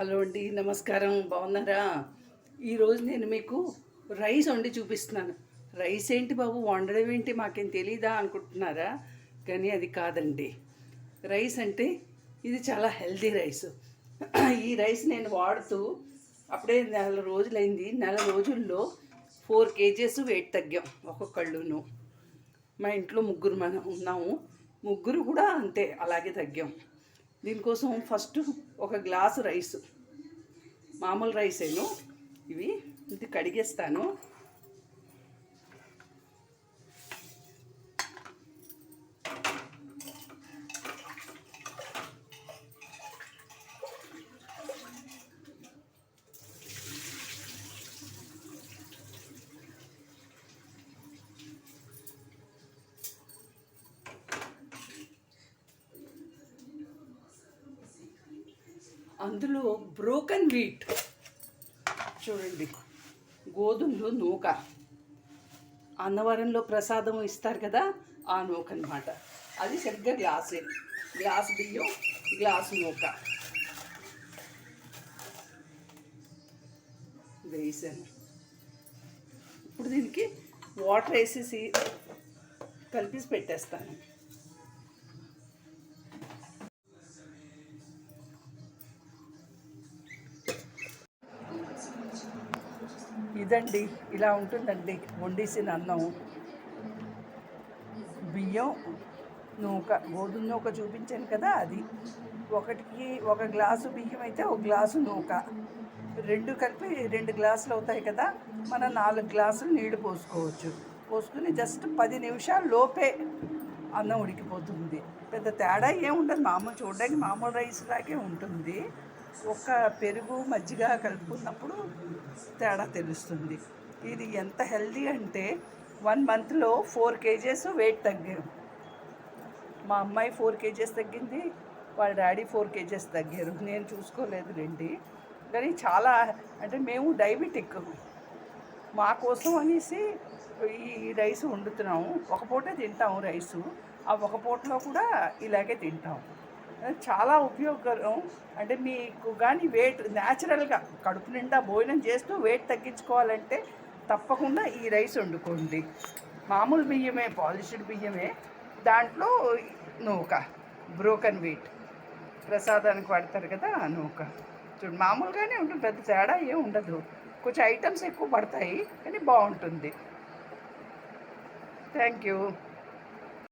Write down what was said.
Hello అండి నమస్కారం. బాగున్నారా? ఈరోజు నేను మీకు రైస్ వండి చూపిస్తున్నాను. రైస్ ఏంటి బాబు? వండడం ఏంటి? మాకేం తెలీదా అనుకుంటున్నారా? కానీ అది కాదండి. రైస్ అంటే ఇది చాలా హెల్దీ రైస్. ఈ రైస్ నేను వాడుతూ అప్పుడే నెల రోజులైంది. నెల రోజుల్లో ఫోర్ కేజెస్ వెయిట్ తగ్గాం ఒక్కొక్కళ్ళును మా ఇంట్లో ముగ్గురు మనం ఉన్నాము. ముగ్గురు కూడా అంతే అలాగే తగ్గాం. దీనికోసం ఫస్ట్ ఒక గ్లాసు రైస్ మామూలు రైసేను. ఇవి ఇది కడిగేస్తాను. అందులో బ్రోకన్ వీట్. చూడండి. గోధుమలు నూక. అన్నవరంలో ప్రసాదం ఇస్తారు కదా ఆ నూక అనమాట అది సరిగ్గా గ్లాసే. గ్లాస్ బియ్యం గ్లాస్ నూక. వేసాను. ఇప్పుడు దీనికి వాటర్ వేసేసి కలిపేసి పెట్టేస్తాను. ఇదండి ఇలా ఉంటుందండి. వండేసిన అన్నం. బియ్యం నూక గోధుమ నూక చూపించాను కదా అది. ఒకటికి ఒక గ్లాసు బియ్యం అయితే ఒక గ్లాసు నూక. రెండు కలిపి రెండు గ్లాసులు అవుతాయి కదా మనం నాలుగు గ్లాసులు నీళ్ళు పోసుకోవచ్చు. పోసుకుని జస్ట్ పది నిమిషాల లోపే అన్నం ఉడికిపోతుంది. పెద్ద తేడా ఏముండదు మామూలు చూడడానికి మామూలు రైస్ లాగే ఉంటుంది. ఒక పెరుగు మజ్జిగ కలుపుకున్నప్పుడు తేడా తెలుస్తుంది. ఇది ఎంత హెల్దీ అంటే వన్ మంత్లో ఫోర్ కేజెస్ వెయిట్ తగ్గారు. మా అమ్మాయి ఫోర్ కేజెస్ తగ్గింది వాళ్ళ డాడీ ఫోర్ కేజెస్ తగ్గారు. నేను చూసుకోలేదు రండి. కానీ చాలా అంటే మేము డయాబెటిక్ మా కోసం అనేసి ఈ రైస్ వండుతున్నాము. ఒక పూటే తింటాము రైసు. ఆ ఒక పూటలో కూడా ఇలాగే తింటాము. చాలా ఉపయోగకరం. అంటే మీకు కానీ వెయిట్ న్యాచురల్గా కడుపు నిండా భోజనం చేస్తూ వెయిట్ తగ్గించుకోవాలంటే తప్పకుండా ఈ రైస్ వండుకోండి. మామూలు బియ్యమే పాలిష్డ్ బియ్యమే. దాంట్లో నూక బ్రోకన్ వీట్ ప్రసాదానికి వాడతారు కదా నూక. చూడు మామూలుగానే ఉంటుంది పెద్ద తేడా ఏం ఉండదు. కొంచెం ఐటమ్స్ ఎక్కువ పడతాయి కానీ బాగుంటుంది. Thank you